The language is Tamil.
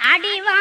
அடிவா